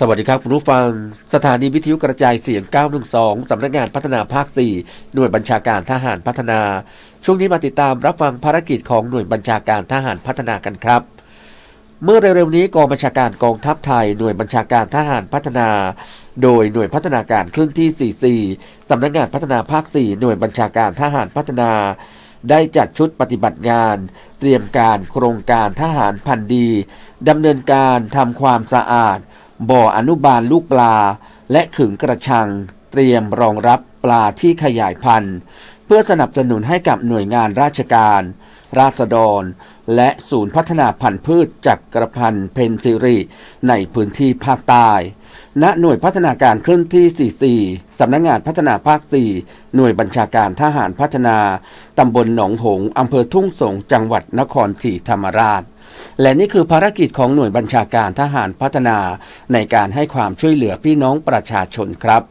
สวัสดีครับคุณผู้ฟัง สถานีวิทยุกระจายเสียง 912 สำนักงานพัฒนาภาค 4 หน่วยบัญชาการทหารพัฒนา ช่วงนี้มาติดตามรับฟังภารกิจของหน่วยบัญชาการทหารพัฒนากันครับ เมื่อเร็วๆนี้กองบัญชาการกองทัพไทย หน่วยบัญชาการทหารพัฒนา โดยหน่วยพัฒนาการคลื่นที่ 44 สำนักงานพัฒนาภาค 4 หน่วยบัญชาการทหารพัฒนา ได้จัดชุดปฏิบัติงาน เตรียมการโครงการทหารพันธีดำเนินการทำความสะอาด บ่ออนุบาลลูกปลา และขึงกระชัง เตรียมรองรับปลาที่ขยายพันธุ์ เพื่อสนับสนุนให้กับหน่วยงานราชการ ราษฎร และศูนย์พัฒนาพันธุ์พืชจักรพันธ์เพนซิริ ในพื้นที่ภาคใต้ ณ หน่วยพัฒนาการเคลื่อนที่ 44 สำนักงงานพัฒนาภาค 4 หน่วยบัญชาการทหารพัฒนา ตำบลหนองหง อำเภอทุ่งสง จังหวัดนครศรีธรรมราชและนี่คือภารกิจของหน่วยบัญชาการทหารพัฒนาในการให้ความช่วยเหลือพี่น้องประชาชนครับ